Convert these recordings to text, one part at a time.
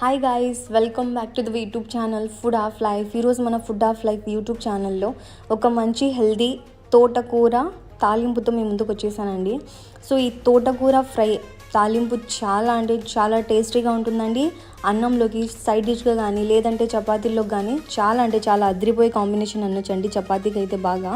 Hi guys welcome back to the YouTube channel food of life ఈరోజు మన food of life YouTube ఛానల్లో ఒక మంచి హెల్దీ తోటకూర తాలింపుతో మీ ముందుకు వచ్చేసానండి. సో ఈ తోటకూర ఫ్రై తాలింపు చాలా అంటే చాలా టేస్టీగా ఉంటుందండి. అన్నంలోకి సైడ్ డిష్గా కానీ లేదంటే చపాతీల్లోకి కానీ చాలా అంటే చాలా అదిరిపోయే కాంబినేషన్ అనొచ్చండి చపాతీకి అయితే బాగా.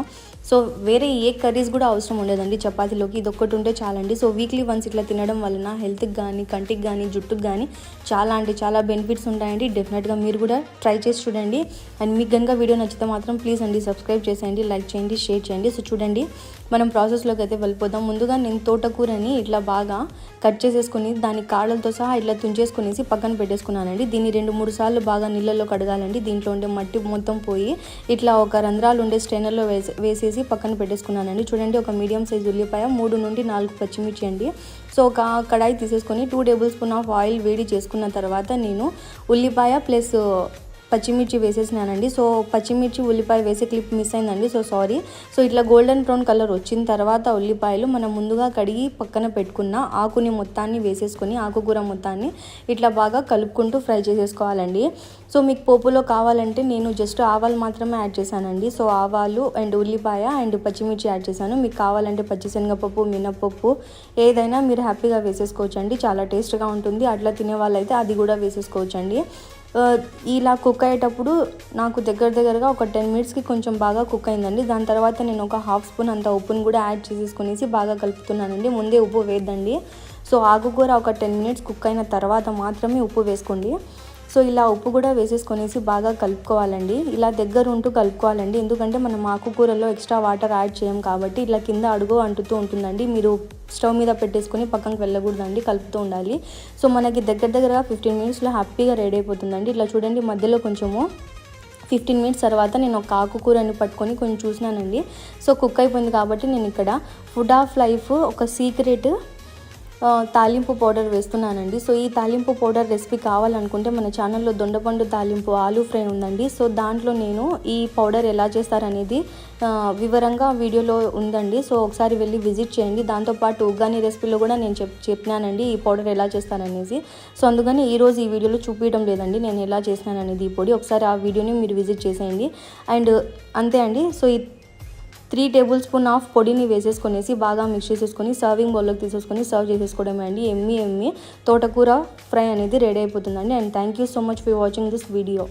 సో వేరే ఏ కర్రీస్ కూడా అవసరం ఉండదండి చపాతీలోకి. ఇది ఒక్కటి ఉంటే చాలండి. సో వీక్లీ వన్స్ ఇట్లా తినడం వలన హెల్త్కి కానీ కంటికి కానీ జుట్టుకి కానీ చాలా అంటే చాలా బెనిఫిట్స్ ఉంటాయండి. డెఫినెట్గా మీరు కూడా ట్రై చేసి చూడండి. అండ్ మీకు కనుక వీడియో నచ్చితే మాత్రం ప్లీజ్ అండి సబ్స్క్రైబ్ చేసేయండి లైక్ చేయండి షేర్ చేయండి. సో చూడండి మనం ప్రాసెస్లోకి అయితే వెళ్ళిపోదాం. ముందుగా నేను తోటకూరని ఇట్లా బాగా కట్ చేసేసుకొని దాని కాడలతో సహా ఇట్లా తుంచేసుకునేసి పక్కన చేసుకున్నానండి. దీన్ని రెండు మూడు సార్లు బాగా నీళ్ళలో కడగాలండి. దీంట్లో ఉండే మట్టి మొత్తం పోయి ఇట్లా ఒక రంధ్రాలు ఉండే స్ట్రైనర్లో వేసేసి పక్కన పెట్టేసుకున్నానండి. చూడండి ఒక మీడియం సైజ్ ఉల్లిపాయ మూడు నుండి నాలుగు పచ్చిమిర్చి అండి. సో ఒక కడాయి తీసేసుకొని two table spoon of oil వేడి చేసుకున్న తర్వాత నేను ఉల్లిపాయ ప్లస్ పచ్చిమిర్చి వేసేసినానండి. సో పచ్చిమిర్చి ఉల్లిపాయ వేసే క్లిప్ మిస్ అయిందండి. So sorry. సో ఇట్లా గోల్డెన్ బ్రౌన్ కలర్ వచ్చిన తర్వాత ఉల్లిపాయలు మనం ముందుగా కడిగి పక్కన పెట్టుకున్న ఆకుని మొత్తాన్ని వేసేసుకొని ఆకుకూర మొత్తాన్ని ఇట్లా బాగా కలుపుకుంటూ ఫ్రై చేసేసుకోవాలండి. సో మీకు పోపులో కావాలంటే నేను జస్ట్ ఆవాలు మాత్రమే యాడ్ చేశానండి. సో ఆవాలు అండ్ ఉల్లిపాయ అండ్ పచ్చిమిర్చి యాడ్ చేశాను. మీకు కావాలంటే పచ్చిశనగపప్పు మినప్పప్పు ఏదైనా మీరు హ్యాపీగా వేసేసుకోవచ్చండి. చాలా టేస్ట్గా ఉంటుంది. అట్లా తినే వాళ్ళైతే అది కూడా వేసేసుకోవచ్చండి. ఇలా కుక్ అయ్యేటప్పుడు నాకు దగ్గర దగ్గరగా ఒక టెన్ మినిట్స్కి కొంచెం బాగా కుక్ అయిందండి. దాని తర్వాత నేను ఒక హాఫ్ స్పూన్ అంత ఉప్పును కూడా యాడ్ చేసేసుకునేసి బాగా కలుపుతున్నానండి. ముందే ఉప్పు వేద్దండి. సో ఆకుకూర ఒక టెన్ మినిట్స్ కుక్ అయిన తర్వాత మాత్రమే ఉప్పు వేసుకోండి. సో ఇలా ఉప్పు కూడా వేసేసుకొనేసి బాగా కలుపుకోవాలండి. ఇలా దగ్గర ఉంటూ కలుపుకోవాలండి. ఎందుకంటే మనం ఆకుకూరలో ఎక్స్ట్రా వాటర్ యాడ్ చేయం కాబట్టి ఇలా కింద అడుగు అంటుతూ ఉంటుందండి. మీరు స్టవ్ మీద పెట్టేసుకొని పక్కనకి వెళ్ళకూడదండి కలుపుతూ ఉండాలి. సో మనకి దగ్గర దగ్గరగా ఫిఫ్టీన్ మినిట్స్లో హ్యాపీగా రెడీ అయిపోతుందండి. ఇట్లా చూడండి మధ్యలో కొంచెము ఫిఫ్టీన్ మినిట్స్ తర్వాత నేను ఒక ఆకుకూరని పట్టుకొని కొంచెం చూసినానండి. సో కుక్ అయిపోయింది కాబట్టి నేను ఇక్కడ ఫుడ్ ఆఫ్ లైఫ్ ఒక సీక్రెట్ తాలింపు పౌడర్ వేస్తున్నానండి. సో ఈ తాలింపు పౌడర్ రెసిపీ కావాలనుకుంటే మన ఛానల్లో దొండపండు తాలింపు ఆలూ ఫ్రై ఉందండి. సో దాంట్లో నేను ఈ పౌడర్ ఎలా చేస్తారనేది వివరంగా వీడియోలో ఉందండి. సో ఒకసారి వెళ్ళి విజిట్ చేయండి. దాంతోపాటు ఉగ్గాని రెసిపీలో కూడా నేను చెప్ చెప్పినానండి ఈ పౌడర్ ఎలా చేస్తారనేసి సో అందుకని ఈరోజు ఈ వీడియోలో చూపించడం లేదండి. నేను ఎలా చేసినాననేది ఈ పొడి. ఒకసారి ఆ వీడియోని మీరు విజిట్ చేసేయండి. అండ్ అంతే అండి. సో ఈ త్రీ టేబుల్ స్పూన్ ఆఫ్ పొడిని వేసేసుకొనేసి బాగా మిక్స్ చేసేసుకొని సర్వింగ్ బౌల్లోకి తీసేసుకొని సర్వ్ చేసేసుకోవడమే అండి. ఎమ్మి ఎమ్మి తోటకూర ఫ్రై అనేది రెడీ అయిపోతుందండి. And thank you so much for watching this video.